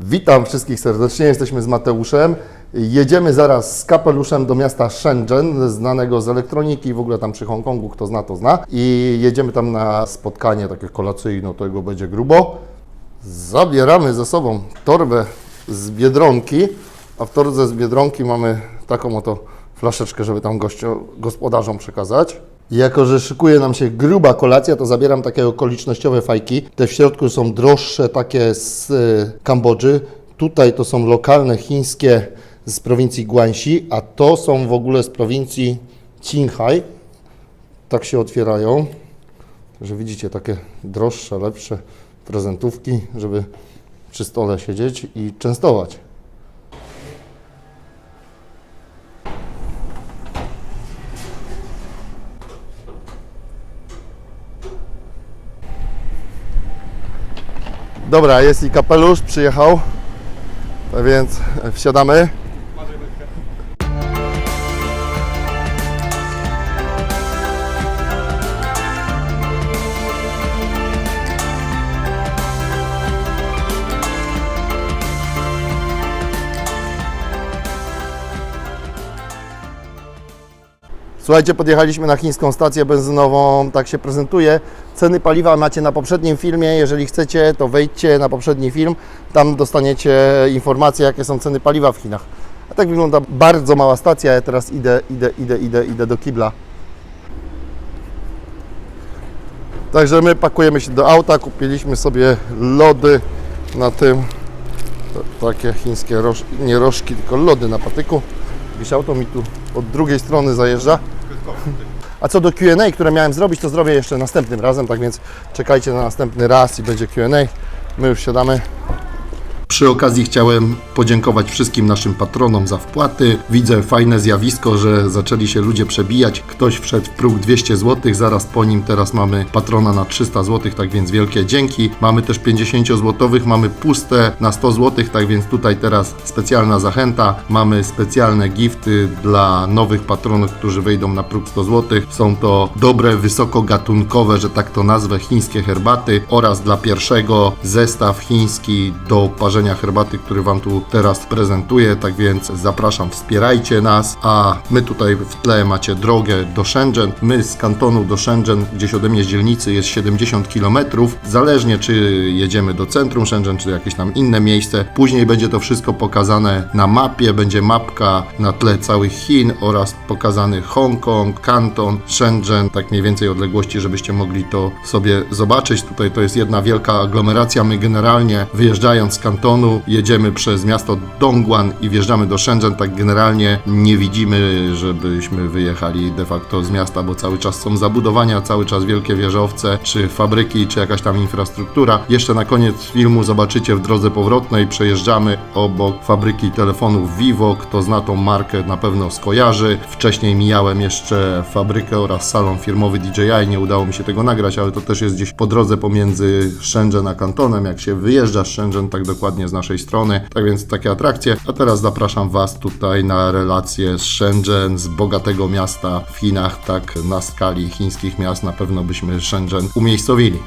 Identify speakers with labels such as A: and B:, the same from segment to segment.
A: Witam wszystkich serdecznie, jesteśmy z Mateuszem. Jedziemy zaraz z kapeluszem do miasta Shenzhen, znanego z elektroniki, w ogóle tam przy Hongkongu, kto zna, to zna. I jedziemy tam na spotkanie takie kolacyjne, tego będzie grubo. Zabieramy ze sobą torbę z Biedronki, a w torbie z Biedronki mamy taką oto flaszeczkę, żeby tam gościom, gospodarzom przekazać. Jako, że szykuje nam się gruba kolacja, to zabieram takie okolicznościowe fajki. Te w środku są droższe, takie z y, Kambodży. Tutaj to są lokalne chińskie z prowincji Guangxi, a to są w ogóle z prowincji Qinghai. Tak się otwierają. Także widzicie, takie droższe, lepsze prezentówki, żeby przy stole siedzieć i częstować. Dobra, jest i kapelusz, przyjechał. Tak więc wsiadamy. Słuchajcie, podjechaliśmy na chińską stację benzynową, tak się prezentuje. Ceny paliwa macie na poprzednim filmie, jeżeli chcecie, to wejdźcie na poprzedni film, tam dostaniecie informacje, jakie są ceny paliwa w Chinach. A tak wygląda bardzo mała stacja, ja teraz idę, idę, idę, idę, idę do kibla. Także my pakujemy się do auta, kupiliśmy sobie lody na tym, takie chińskie, roż, nie rożki, tylko lody na patyku. Jakieś auto mi tu od drugiej strony zajeżdża. A co do Q&A, które miałem zrobić, to zrobię jeszcze następnym razem, tak więc czekajcie na następny raz i będzie Q&A. My już siadamy. Przy okazji chciałem podziękować wszystkim naszym patronom za wpłaty. Widzę fajne zjawisko, że zaczęli się ludzie przebijać. Ktoś wszedł w próg 200 zł, zaraz po nim teraz mamy patrona na 300 zł, tak więc wielkie dzięki. Mamy też 50 zł, mamy puste na 100 zł, tak więc tutaj teraz specjalna zachęta. Mamy specjalne gifty dla nowych patronów, którzy wejdą na próg 100 zł. Są to dobre, wysokogatunkowe, że tak to nazwę, chińskie herbaty oraz dla pierwszego zestaw chiński do parzenia herbaty, który Wam tu teraz prezentuję. Tak więc zapraszam, wspierajcie nas, a my tutaj w tle macie drogę do Shenzhen. My z kantonu do Shenzhen, gdzieś ode mnie z dzielnicy jest 70 km. Zależnie czy jedziemy do centrum Shenzhen, czy jakieś tam inne miejsce. Później będzie to wszystko pokazane na mapie, będzie mapka na tle całych Chin oraz pokazany Hongkong, Kanton, Shenzhen, tak mniej więcej odległości, żebyście mogli to sobie zobaczyć. Tutaj to jest jedna wielka aglomeracja. My generalnie wyjeżdżając z kantonu jedziemy przez miasto Dongguan i wjeżdżamy do Shenzhen. Tak generalnie nie widzimy, żebyśmy wyjechali de facto z miasta, bo cały czas są zabudowania, cały czas wielkie wieżowce, czy fabryki, czy jakaś tam infrastruktura. Jeszcze na koniec filmu zobaczycie w drodze powrotnej przejeżdżamy obok fabryki telefonów Vivo. Kto zna tą markę na pewno skojarzy. Wcześniej mijałem jeszcze fabrykę oraz salon firmowy DJI. Nie udało mi się tego nagrać, ale to też jest gdzieś po drodze pomiędzy Shenzhen a Kantonem. Jak się wyjeżdża z Shenzhen, tak dokładnie z naszej strony. Tak więc takie atrakcje. A teraz zapraszam Was tutaj na relację z Shenzhen, z bogatego miasta w Chinach. Tak na skali chińskich miast na pewno byśmy Shenzhen umiejscowili.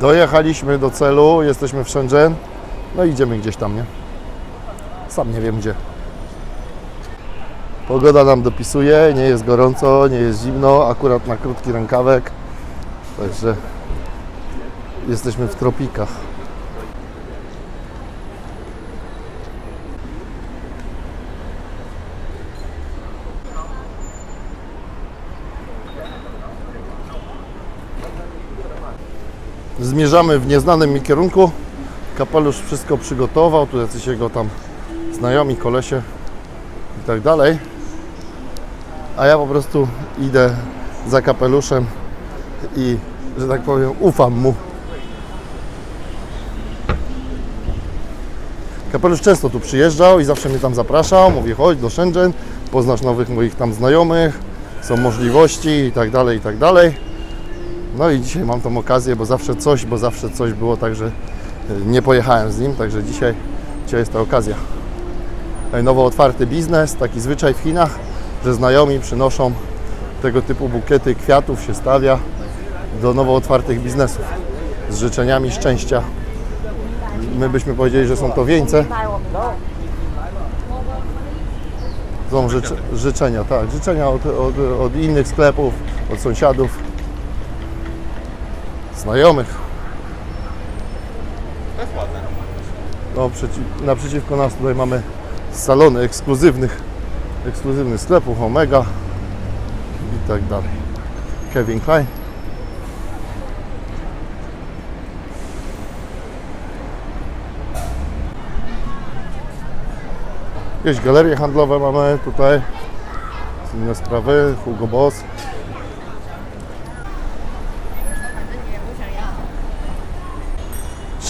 A: Dojechaliśmy do celu, jesteśmy w Shenzhen. No idziemy gdzieś tam, nie? Sam nie wiem gdzie. Pogoda nam dopisuje, nie jest gorąco, nie jest zimno, akurat na krótki rękawek. Także jesteśmy w tropikach. Zmierzamy w nieznanym mi kierunku. Kapelusz wszystko przygotował, tu jacyś jego tam znajomi, kolesie i tak dalej. a ja po prostu idę za kapeluszem i, że tak powiem, ufam mu. Kapelusz często tu przyjeżdżał i zawsze mnie tam zapraszał. Mówi, chodź do Shenzhen, poznasz nowych moich tam znajomych, są możliwości i tak dalej, i tak dalej. No i dzisiaj mam tą okazję, bo zawsze coś, bo zawsze coś było tak, że y, nie pojechałem z nim, także dzisiaj, dzisiaj jest ta okazja. E, Nowo otwarty biznes, taki zwyczaj w Chinach, że znajomi przynoszą tego typu bukiety kwiatów, się stawia do nowo otwartych biznesów z życzeniami szczęścia. My byśmy powiedzieli, że są to wieńce. Są życze, życzenia, tak, życzenia od, od, od innych sklepów, od sąsiadów, znajomych. No, przeci, naprzeciwko nas tutaj mamy salony ekskluzywnych, ekskluzywnych sklepów, Omega i tak dalej. Kevin Klein. Jakieś galerie handlowe mamy tutaj. Inne sprawy, Hugo Boss.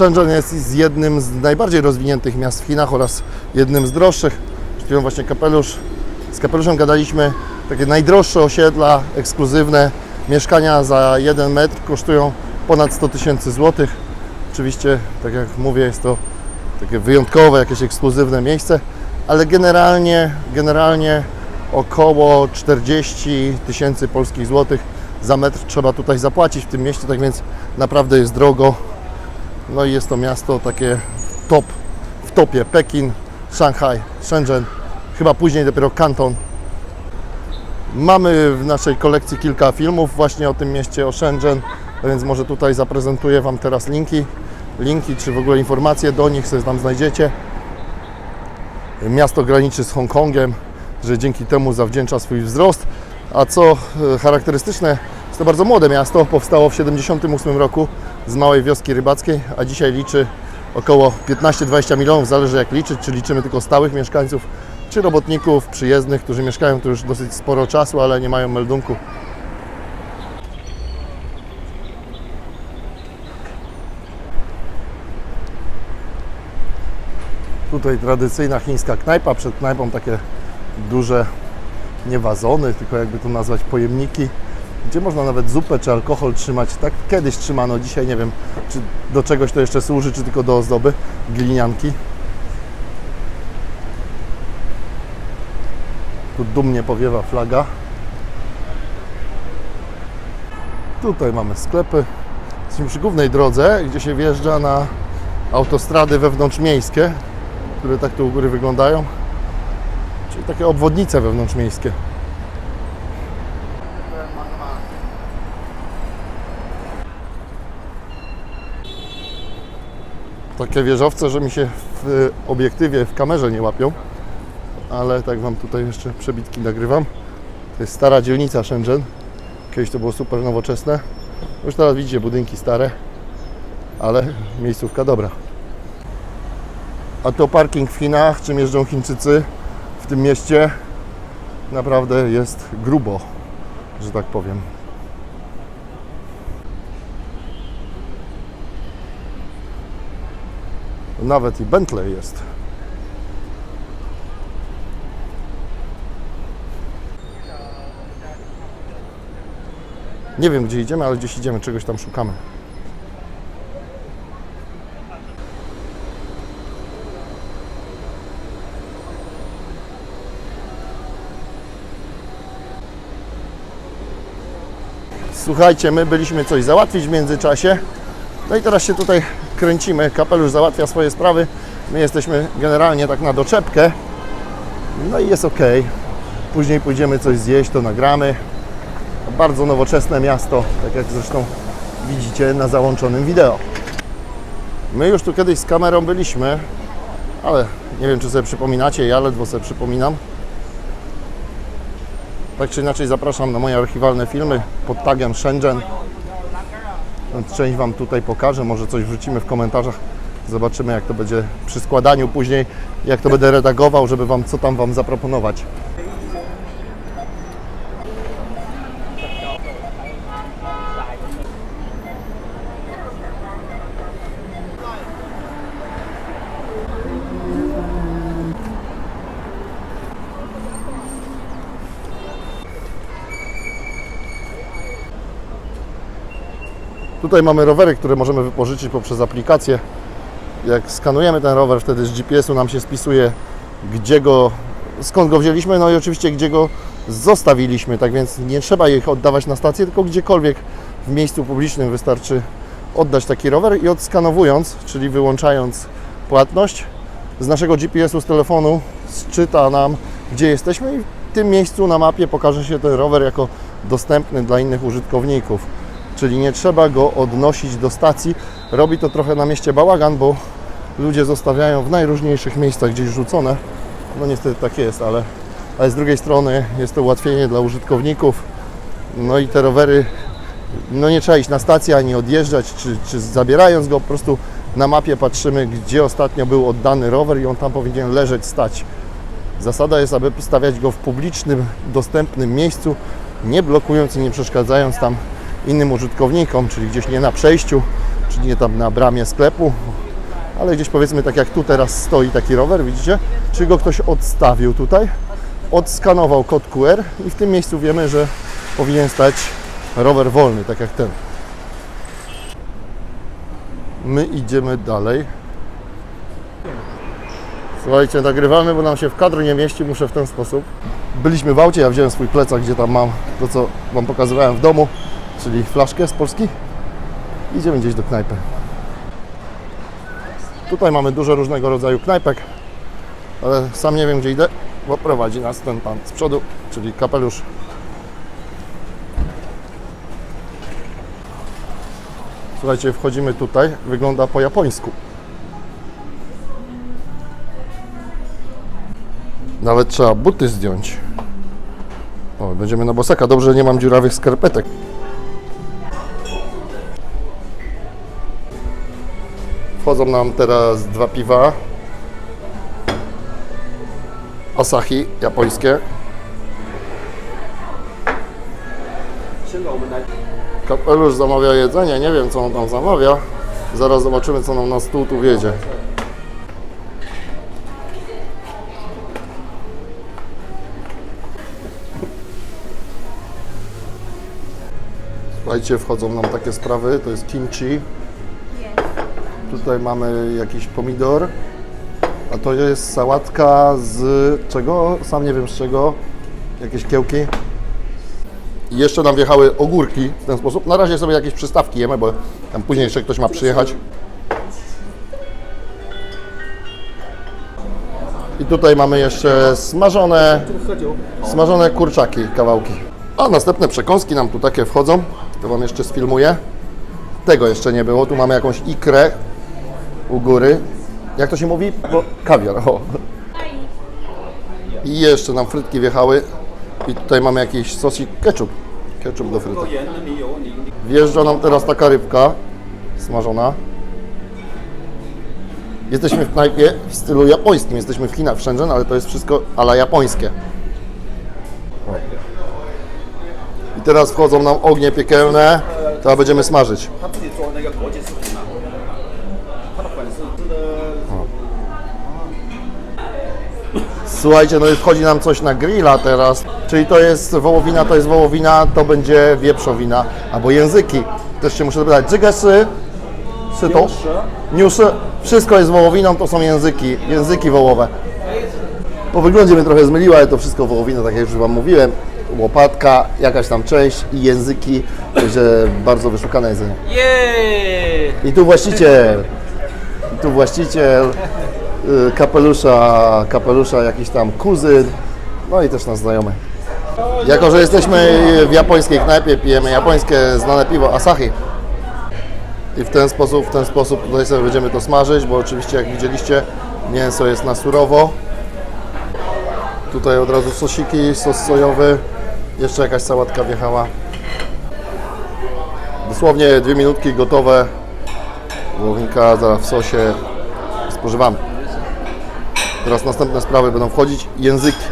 A: Shenzhen jest jednym z najbardziej rozwiniętych miast w Chinach oraz jednym z droższych. Przed właśnie kapelusz. Z kapeluszem gadaliśmy, takie najdroższe osiedla, ekskluzywne mieszkania za jeden metr kosztują ponad 100 tysięcy złotych. Oczywiście, tak jak mówię, jest to takie wyjątkowe, jakieś ekskluzywne miejsce, ale generalnie, generalnie około 40 tysięcy polskich złotych za metr trzeba tutaj zapłacić w tym mieście, tak więc naprawdę jest drogo. No i jest to miasto takie top, w topie. Pekin, Szanghaj, Shenzhen, chyba później dopiero Kanton. Mamy w naszej kolekcji kilka filmów właśnie o tym mieście, o Shenzhen, więc może tutaj zaprezentuję Wam teraz linki, linki czy w ogóle informacje do nich, sobie tam znajdziecie. Miasto graniczy z Hongkongiem, że dzięki temu zawdzięcza swój wzrost. A co e, charakterystyczne, jest to bardzo młode miasto, powstało w 1978 roku z małej wioski rybackiej, a dzisiaj liczy około 15-20 milionów, zależy jak liczyć, czy liczymy tylko stałych mieszkańców, czy robotników przyjezdnych, którzy mieszkają tu już dosyć sporo czasu, ale nie mają meldunku. Tutaj tradycyjna chińska knajpa, przed knajpą takie duże, nie wazony, tylko jakby to nazwać pojemniki, gdzie można nawet zupę czy alkohol trzymać. Tak kiedyś trzymano, dzisiaj nie wiem, czy do czegoś to jeszcze służy, czy tylko do ozdoby, glinianki. Tu dumnie powiewa flaga. Tutaj mamy sklepy. Jesteśmy przy głównej drodze, gdzie się wjeżdża na autostrady wewnątrzmiejskie, które tak tu u góry wyglądają. Czyli takie obwodnice wewnątrzmiejskie. Takie wieżowce, że mi się w obiektywie, w kamerze nie łapią. Ale tak Wam tutaj jeszcze przebitki nagrywam. To jest stara dzielnica Shenzhen. Kiedyś to było super nowoczesne. Już teraz widzicie budynki stare, ale miejscówka dobra. A to parking w Chinach, czym jeżdżą Chińczycy w tym mieście, naprawdę jest grubo, że tak powiem. Nawet i Bentley jest. Nie wiem gdzie idziemy, ale gdzieś idziemy, czegoś tam szukamy. Słuchajcie, my byliśmy coś załatwić w międzyczasie. No i teraz się tutaj kręcimy. Kapelusz załatwia swoje sprawy. My jesteśmy generalnie tak na doczepkę. No i jest ok. Później pójdziemy coś zjeść, to nagramy. Bardzo nowoczesne miasto, tak jak zresztą widzicie na załączonym wideo. My już tu kiedyś z kamerą byliśmy, ale nie wiem, czy sobie przypominacie, ja ledwo sobie przypominam. Tak czy inaczej zapraszam na moje archiwalne filmy pod tagiem Shenzhen. Część Wam tutaj pokażę, może coś wrzucimy w komentarzach. Zobaczymy jak to będzie przy składaniu później, jak to będę redagował, żeby Wam co tam Wam zaproponować. Tutaj mamy rowery, które możemy wypożyczyć poprzez aplikację. Jak skanujemy ten rower, wtedy z GPS-u nam się spisuje, gdzie go, skąd go wzięliśmy, no i oczywiście gdzie go zostawiliśmy. Tak więc nie trzeba ich oddawać na stację, tylko gdziekolwiek w miejscu publicznym wystarczy oddać taki rower i odskanowując, czyli wyłączając płatność, z naszego GPS-u z telefonu sczyta nam, gdzie jesteśmy i w tym miejscu na mapie pokaże się ten rower jako dostępny dla innych użytkowników. Czyli nie trzeba go odnosić do stacji. Robi to trochę na mieście bałagan, bo ludzie zostawiają w najróżniejszych miejscach gdzieś rzucone. No niestety tak jest, ale, ale z drugiej strony jest to ułatwienie dla użytkowników. No i te rowery, no nie trzeba iść na stację ani odjeżdżać, czy, czy zabierając go, po prostu na mapie patrzymy, gdzie ostatnio był oddany rower i on tam powinien leżeć, stać. Zasada jest, aby stawiać go w publicznym, dostępnym miejscu, nie blokując i nie przeszkadzając tam innym użytkownikom, czyli gdzieś nie na przejściu, czy nie tam na bramie sklepu, ale gdzieś powiedzmy tak jak tu teraz stoi taki rower, widzicie? Czy go ktoś odstawił tutaj, odskanował kod QR i w tym miejscu wiemy, że powinien stać rower wolny, tak jak ten. My idziemy dalej. Słuchajcie, nagrywamy, bo nam się w kadr nie mieści, muszę w ten sposób. Byliśmy w aucie, ja wziąłem swój plecak, gdzie tam mam to, co Wam pokazywałem w domu, czyli flaszkę z Polski. Idziemy gdzieś do knajpy. Tutaj mamy dużo różnego rodzaju knajpek, ale sam nie wiem, gdzie idę, bo prowadzi nas ten pan z przodu, czyli kapelusz. Słuchajcie, wchodzimy tutaj, wygląda po japońsku. Nawet trzeba buty zdjąć. O, będziemy na bosaka. Dobrze, że nie mam dziurawych skarpetek. Wchodzą nam teraz dwa piwa. Asahi, japońskie. Kapelusz zamawia jedzenie, nie wiem co on tam zamawia. Zaraz zobaczymy co nam na stół tu wiedzie. Słuchajcie, wchodzą nam takie sprawy, to jest kimchi. Tutaj mamy jakiś pomidor. A to jest sałatka z czego? Sam nie wiem z czego. Jakieś kiełki. I jeszcze nam wjechały ogórki w ten sposób. Na razie sobie jakieś przystawki jemy, bo tam później jeszcze ktoś ma przyjechać. I tutaj mamy jeszcze smażone, smażone kurczaki, kawałki. A następne przekąski nam tu takie wchodzą. To Wam jeszcze sfilmuję. Tego jeszcze nie było. Tu mamy jakąś ikrę u góry. Jak to się mówi? Bo kawior. O. I jeszcze nam frytki wjechały. I tutaj mamy jakiś sosik ketchup. Ketchup do frytek. Wjeżdża nam teraz taka rybka smażona. Jesteśmy w knajpie w stylu japońskim. Jesteśmy w Chinach, w Shenzhen, ale to jest wszystko ala japońskie. I teraz wchodzą nam ognie piekielne. Teraz będziemy smażyć. Słuchajcie, no i wchodzi nam coś na grilla teraz. Czyli to jest wołowina, to jest wołowina, to będzie wieprzowina. Albo języki. Też się muszę zapytać, dżygesy, sy to? Niuszy. Wszystko jest wołowiną, to są języki, języki wołowe. Po wyglądzie mnie trochę zmyliła, ale to wszystko wołowina, tak jak już Wam mówiłem. Łopatka, jakaś tam część i języki, także bardzo wyszukane jedzenie.
B: 耶
A: ！I tu właściciel, tu właściciel y, kapelusza, kapelusza jakiś tam kuzyn, no i też nasz znajomy. Jako, że jesteśmy w japońskiej knajpie, pijemy japońskie znane piwo Asahi. I w ten sposób, w ten sposób tutaj sobie będziemy to smażyć, bo oczywiście jak widzieliście mięso jest na surowo. Tutaj od razu sosiki, sos sojowy, jeszcze jakaś sałatka wjechała. Dosłownie dwie minutki gotowe. Wołowinka w sosie spożywamy. Teraz następne sprawy będą wchodzić. Języki.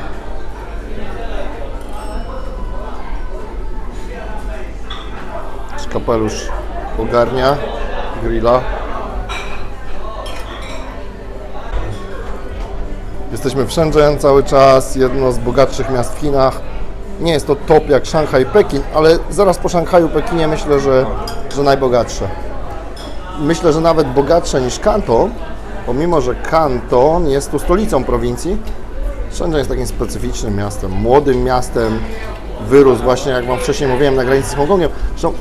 A: Kapelusz ogarnia grilla. Jesteśmy w Shenzhen cały czas, jedno z bogatszych miast w Chinach. Nie jest to top jak Szanghaj, Pekin, ale zaraz po Szanghaju, Pekinie myślę, że, że najbogatsze. Myślę, że nawet bogatsze niż Kanton, pomimo że Kanton jest tu stolicą prowincji, Shenzhen jest takim specyficznym miastem, młodym miastem, wyrósł właśnie, jak Wam wcześniej mówiłem, na granicy z Mongolią. Zresztą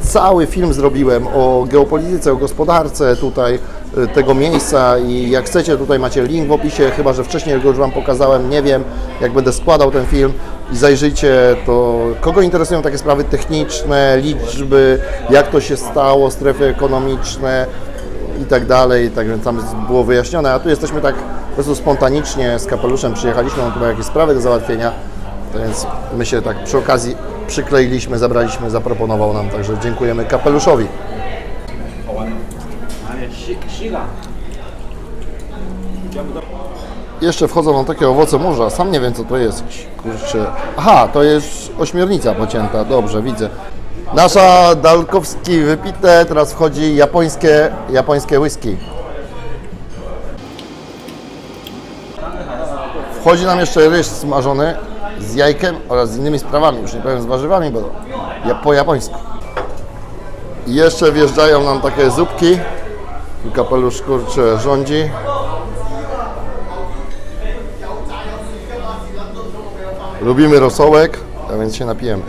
A: cały film zrobiłem o geopolityce, o gospodarce tutaj y, tego miejsca i jak chcecie, tutaj macie link w opisie, chyba że wcześniej go już Wam pokazałem, nie wiem, jak będę składał ten film i zajrzyjcie, to kogo interesują takie sprawy techniczne, liczby, jak to się stało, strefy ekonomiczne i tak dalej, tak więc tam było wyjaśnione, a tu jesteśmy tak po prostu spontanicznie z kapeluszem. Przyjechaliśmy, on tu miał jakieś sprawy do załatwienia, więc my się tak przy okazji przykleiliśmy, zabraliśmy, zaproponował nam, także dziękujemy kapeluszowi.
B: Siła.
A: Jeszcze wchodzą nam takie owoce morza, sam nie wiem co to jest, kurczę, aha, to jest ośmiornica pocięta, dobrze, widzę. Nasza Dalkowski wypite, teraz wchodzi japońskie, japońskie whisky. Wchodzi nam jeszcze ryż smażony z jajkiem oraz z innymi sprawami, już nie powiem z warzywami, bo po japońsku. I jeszcze wjeżdżają nam takie zupki. Kapelusz kurczę rządzi. Lubimy rosołek, a więc się napijemy.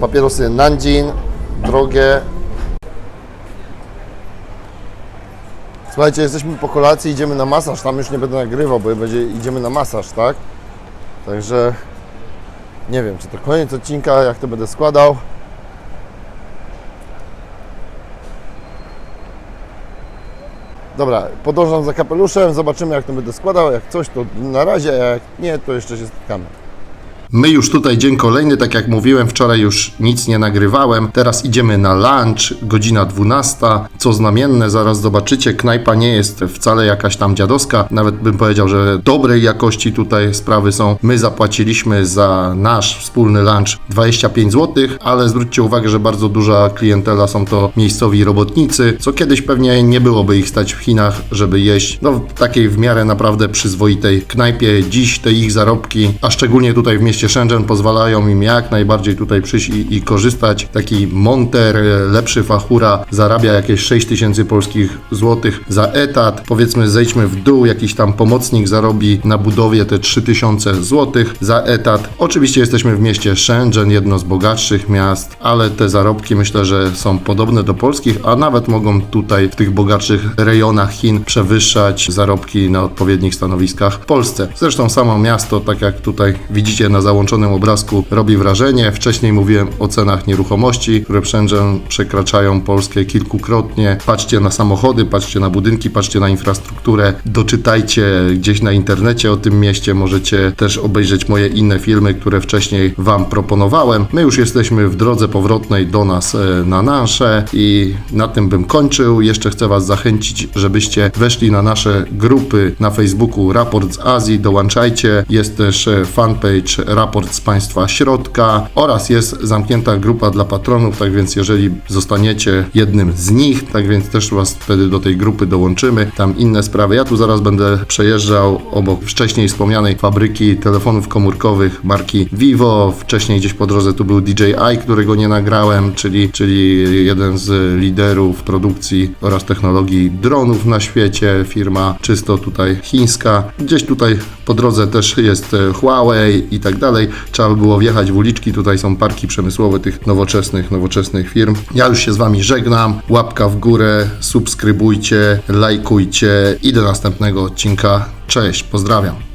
A: Papierosy Nanjin, drogie. Słuchajcie, jesteśmy po kolacji, idziemy na masaż. Tam już nie będę nagrywał, bo będzie, idziemy na masaż, tak? Także nie wiem, czy to koniec odcinka, jak to będę składał. Dobra, podążam za kapeluszem, zobaczymy jak to będę składał. Jak coś, to na razie, a jak nie, to jeszcze się spotkamy. My już tutaj dzień kolejny, tak jak mówiłem, wczoraj już nic nie nagrywałem. Teraz idziemy na lunch, godzina 12. Co znamienne, zaraz zobaczycie, knajpa nie jest wcale jakaś tam dziadowska. Nawet bym powiedział, że dobrej jakości tutaj sprawy są. My zapłaciliśmy za nasz wspólny lunch 25 zł, ale zwróćcie uwagę, że bardzo duża klientela są to miejscowi robotnicy, co kiedyś pewnie nie byłoby ich stać w Chinach, żeby jeść no, w takiej w miarę naprawdę przyzwoitej knajpie. Dziś te ich zarobki, a szczególnie tutaj w mieście Shenzhen pozwalają im jak najbardziej tutaj przyjść i, i korzystać. Taki monter, e, lepszy fachura zarabia jakieś 6 tysięcy polskich złotych za etat. Powiedzmy zejdźmy w dół, jakiś tam pomocnik zarobi na budowie te 3000 złotych za etat. Oczywiście jesteśmy w mieście Shenzhen, jedno z bogatszych miast, ale te zarobki myślę, że są podobne do polskich, a nawet mogą tutaj w tych bogatszych rejonach Chin przewyższać zarobki na odpowiednich stanowiskach w Polsce. Zresztą samo miasto, tak jak tutaj widzicie na załączonym obrazku, robi wrażenie. Wcześniej mówiłem o cenach nieruchomości, które w Shenzhen przekraczają polskie kilkukrotnie. Patrzcie na samochody, patrzcie na budynki, patrzcie na infrastrukturę, doczytajcie gdzieś na internecie o tym mieście. Możecie też obejrzeć moje inne filmy, które wcześniej Wam proponowałem. My już jesteśmy w drodze powrotnej do nas e, na nasze i na tym bym kończył. Jeszcze chcę Was zachęcić, żebyście weszli na nasze grupy na Facebooku Raport z Azji, dołączajcie. Jest też e, fanpage Raport z Państwa Środka oraz jest zamknięta grupa dla patronów, tak więc jeżeli zostaniecie jednym z nich, tak więc też Was wtedy do tej grupy dołączymy. Tam inne sprawy. Ja tu zaraz będę przejeżdżał obok wcześniej wspomnianej fabryki telefonów komórkowych marki Vivo. Wcześniej gdzieś po drodze tu był DJI, którego nie nagrałem, czyli, czyli jeden z liderów produkcji oraz technologii dronów na świecie. Firma czysto tutaj chińska. Gdzieś tutaj po drodze też jest Huawei i tak dalej. Trzeba by było wjechać w uliczki. Tutaj są parki przemysłowe tych nowoczesnych, nowoczesnych firm. Ja już się z Wami żegnam. Łapka w górę, subskrybujcie, lajkujcie i do następnego odcinka. Cześć, pozdrawiam.